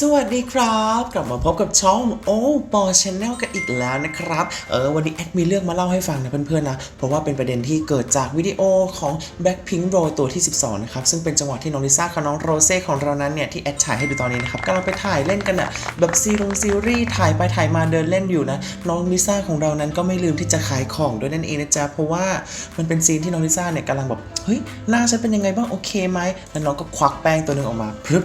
สวัสดีครับ กลับมาพบกับช่องโอ้ปอชแนลกันอีกแล้วนะครับ เออวันนี้แอดมีเรื่องมาเล่าให้ฟังนะเพื่อนๆนะ เพราะว่าเป็นประเด็นที่เกิดจากวิดีโอของ Blackpink Roll ตัวที่ 12 นะครับ ซึ่งเป็นจังหวะที่น้องลิซ่ากับน้องโรเซ่ของเรานั้นเนี่ย ที่แอดถ่ายให้ดูตอนนี้นะครับกำลังไปถ่ายเล่นกันอะแบบซีรงซีรีส์ถ่ายไปถ่ายมาเดินเล่นอยู่นะ น้องลิซ่าของเรานั้นก็ไม่ลืมที่จะขายของด้วยนั่นเองนะจ๊ะเพราะว่ามันเป็นซีนที่น้องลิซ่าเนี่ยกำลังแบบเฮ้ยหน้าฉันเป็นยังไงบ้างโอเคไหมแล้วน้องก็ควักแป้งตัวหนึงออกมาพรึบ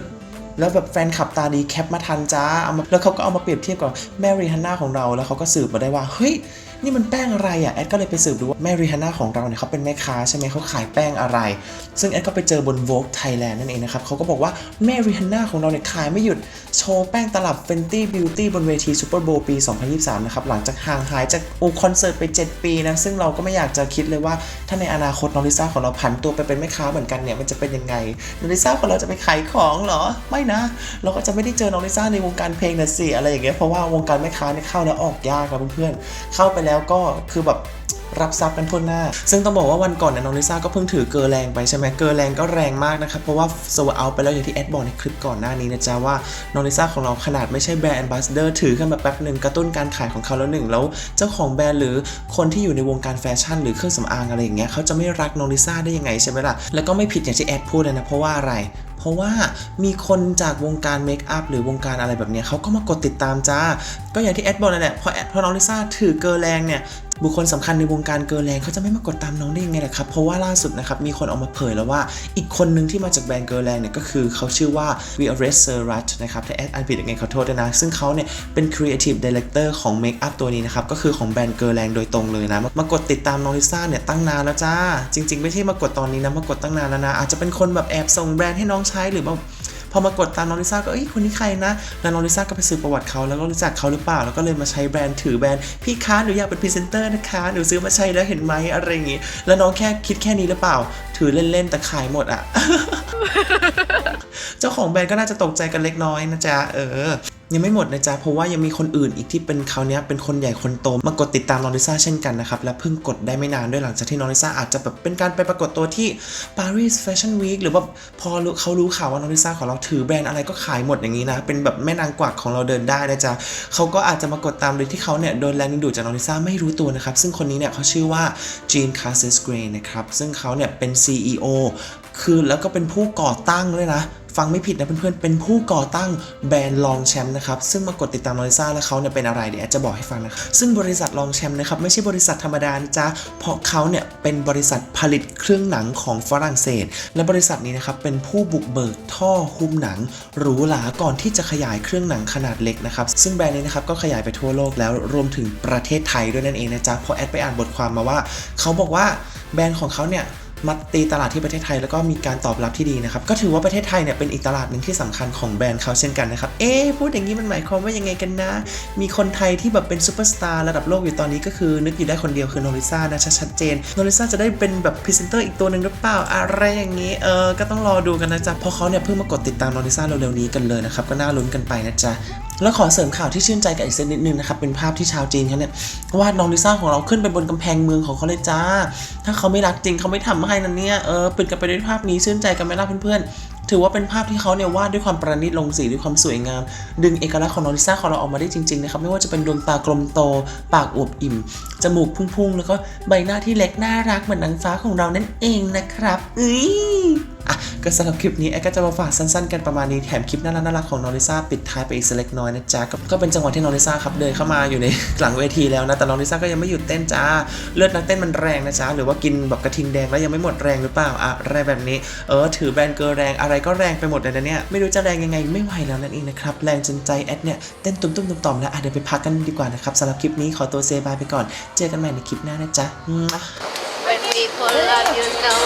แล้วแบบแฟนคลับตาดีแคปมาทันจ้าเอามาแล้วเขาก็เอามาเปรียบเทียบกับแมรี่ฮันน่าของเรา แล้วเขาก็สืบมาได้ว่า เฮ้ย นี่มันแป้งอะไรอะแอดก็เลยไปสืบดูว่าแม่รีฮันน่าของเราเนี่ยเขาเป็นแม่ค้าใช่ไหมเขาขายแป้งอะไร ซึ่งแอดก็ไปเจอบน Vogue Thailand นั่นเองนะครับเขาก็บอกว่าแม่รีฮันน่าของเราเนี่ยขายไม่หยุดโชว์แป้งตลับ Fenty Beauty บนเวที Super Bowl ปี 2023 นะครับหลังจากห่างหายจากโอคอนเสิร์ตไป 7 ปีนะซึ่งเราก็ไม่อยากจะคิดเลยว่าถ้าในอนาคตน้องลิซ่าของเราผันตัวไปเป็นแม่ค้าเหมือนกันเนี่ยมันจะเป็นยังไงน้องลิซ่าของเราจะไปขายของเหรอไม่นะ เราก็จะไม่ได้เจอน้องลิซ่าในวงการเพลงนะสิอะไรอย่างเงี้ยเพราะว่าวงการแม่ค้าเนี่ยเข้าแล้วออกยากครับเพื่อนๆเข้าไปแล้วแล้วก็คือแบบ รับทรัพย์กันทั่วหน้า ซึ่งต้องบอกว่าวันก่อนเนี่ยน้องลิซ่าก็เพิ่งถือเกอร์แรงไปใช่ไหมเกอร์แรงก็แรงมากนะครับเพราะว่าโซเอาไปแล้วอย่างที่แอดบอกในคลิปก่อนหน้านี้นะจ๊ะว่าน้องลิซ่าของเราขนาดไม่ใช่แบรนด์แอมบาสเดอร์ถือขึ้นมาแป๊บหนึ่งกระตุ้นการขายของเขาแล้วหนึ่งแล้ว เจ้าของแบรนด์หรือคนที่อยู่ในวงการแฟชั่นหรือเครื่องสำอางอะไรอย่างเงี้ยเขาจะไม่รักน้องลิซ่าได้ยังไงใช่ไหมล่ะแล้วก็ไม่ผิดอย่างที่แอดพูดเลยนะเพราะว่าอะไรเพราะว่ามีคนจากวงการเมคอัพหรือวงการอะไรแบบเนี้ยเขาก็มากดติดตามจ้า ก็อย่างที่แอดบอกนั่นแหละพอแอดพอน้องลิซ่าถือเกอร์แรงเนี่ย บุคคลสำคัญในวงการเกอร์แรงเขาจะไม่มากดตามน้องได้ยังไงล่ะครับ เพราะว่าล่าสุดนะครับมีคนออกมาเผยแล้วว่าอีกคนหนึ่งที่มาจากแบรนด์เกอร์แรงเนี่ยก็คือเขาชื่อว่า v i o r e s e r a t นะครับถ้าแอดอ่านผิดยังไงขอโทษด้วยนะ ซึ่งเขาเนี่ยเป็น Creative Director ของเมคอัพตัวนี้นะครับก็คือของแบรนด์เกอร์แรงโดยตรงเลยนะมากดติดตามน้องลิซ่าเนี่ยตั้งนานแล้วจ้าจริง ๆ ไม่ใช่มากดตอนนี้นะมากดตั้งนานแล้วนะอาจจะเป็นคนแบบแอบส่งแบรนด์ให้น้องใช้หรือว่า พอมากดตามน้องลิซ่าก็เอ้ยคนนี้ใครนะ แล้วน้องลิซ่าก็ไปซื้อประวัติเขาแล้วก็รู้จักเขาหรือเปล่า แล้วก็เลยมาใช้แบรนด์ถือแบรนด์พี่คะหนูอยากเป็นพรีเซนเตอร์นะคะหนูซื้อมาใช้แล้วเห็นไหมอะไรอย่างงี้แล้วน้องแค่คิดแค่นี้หรือเปล่า ถือเล่นๆแต่ขายหมดอะ เจ้าของแบรนด์ก็น่าจะตกใจกันเล็กน้อยนะจ๊ะเออ ยังไม่หมดนะจ๊ะ เพราะว่ายังมีคนอื่นอีกที่เป็นเขาวเนี้ยเป็นคนใหญ่คนโตมากดติดตามน้องลิซ่าเช่นกันนะครับ และเพิ่งกดได้ไม่นานด้วยหลังจากที่น้องลิซ่าอาจจะแบบเป็นการไปปรากฏตัวที่ Paris Fashion Week หรือว่าพอรู้เขารู้ข่าวว่าน้องลิซ่าของเราถือแบรนด์อะไรก็ขายหมดอย่างนี้นะ เป็นแบบแม่นางกวักของเราเดินได้นะจ๊ะเขาก็อาจจะมากดตามโดยที่เขาเนี่ยโดนแรงดึงดูดจากน้องลิซ่าไม่รู้ตัวนะครับซึ่งคนนี้เนี่ยเขาชื่อว่า Jean c a s s i s Gray นะครับซึ่งเขาเนี่ยเป็น CEO คือแล้วก็เป็นผู้ก่อตั้งด้วยนะ ฟังไม่ผิดนะเพื่อนๆ เป็นผู้ก่อตั้งแบรนด์ลองแชมป์นะครับ ซึ่งมากดติดตามนองลิซ่าแล้วเขาเนี่ยเป็นอะไรเดี๋ยวแอดจะบอกให้ฟังนะครับซึ่งบริษัทลองแชมป์นะครับไม่ใช่บริษัทธรรมดานะจ๊ะเพราะเขาเนี่ยเป็นบริษัทผลิตเครื่องหนังของฝรั่งเศส และบริษัทนี้นะครับเป็นผู้บุกเบิกท่อหุ้มหนังหรูหราก่อนที่จะขยายเครื่องหนังขนาดเล็กนะครับ ซึ่งแบรนด์นี้นะครับก็ขยายไปทั่วโลกแล้วรวมถึงประเทศไทยด้วยนั่นเองนะจ๊ะเพราะแอดไปอ่านบทความมาว่า เขาบอกว่าแบรนด์ของเขาเนี่ย มาตีตลาดที่ประเทศไทยแล้วก็มีการตอบรับที่ดีนะครับ ก็ถือว่าประเทศไทยเนี่ยเป็นอีกตลาดหนึ่งที่สำคัญของแบรนด์เขาเช่นกันนะครับ เอ๊พูดอย่างนี้มันหมายความว่ายังไงกันนะ มีคนไทยที่แบบเป็นซูเปอร์สตาร์ระดับโลกอยู่ตอนนี้ก็คือนึกอยู่ได้คนเดียวคือโนริซ่านะชัดเจนโนริซ่าจะได้เป็นแบบพรีเซนเตอร์อีกตัวหนึ่งหรือเปล่าอะไรอย่างนี้เออก็ต้องรอดูกันนะจ๊ะเพราะเขาเนี่ยเพิ่งมากดติดตามโนริซ่าเร็วๆนี้กันเลยนะครับก็น่าลุ้นกันไปนะจ๊ะ แล้วขอเสริมข่าวที่ชื่นใจกับอีกสักนิดนึงนะครับ เป็นภาพที่ชาวจีนเขาเนี่ยวาดน้องลิซ่าของเราขึ้นไปบนกำแพงเมืองของเขาเลยจ้า ถ้าเขาไม่รักจริงเขาไม่ทำให้นั่นเนี่ย เออปิดกันไปด้วยภาพนี้ชื่นใจกันไหมล่ะเพื่อนๆ ถือว่าเป็นภาพที่เขาเนี่ยวาดด้วยความประณีตลงสีด้วยความสวยงาม ดึงเอกลักษณ์ของน้องลิซ่าของเราออกมาได้จริงๆนะครับไม่ว่าจะเป็นดวงตากลมโต ปากอวบอิ่ม จมูกพุ่งๆ แล้วก็ใบหน้าที่เล็กน่ารักเหมือนนางฟ้าของเรานั่นเองนะครับอุ้ยอะก็สำหรับคลิปนี้แอก็จะมาฝากสั้นๆ กันประมาณนี้แถมคลิปน่ารักน่ารักๆของนอริซ่าปิดท้ายไปอีกสักเล็กน้อยนะจ๊ะก็ก็เป็นจังหวะที่นอริซ่าครับเดินเข้ามาอยู่ในหลังเวทีแล้วนะแต่นอริซ่าก็ยังไม่หยุดเต้นจ้าเลือดนักเต้นมันแรงนะจ๊ะหรือว่ากินแบบกระทิงแดงแล้วยังไม่หมดแรงหรือเปล่าอะอะไรแบบนี้เออถือแบรนด์เกอร์แรงอะไรก็แรงไปหมดเลยนะเนี่ยไม่รู้จะแรงยังไงไม่ไหวแล้วนั่นเองนะครับแรงจนใจแอดเนี่ยเต้นตุ้มตุ้มต่อมๆแล้วอะเดี๋ยวไปพักกันดีกว่านะครับสำหรับคลิปนี้ขอตัวเซบายไปก่อน เจอกันใหม่ในคลิปหน้านะจ๊ะ When people love you know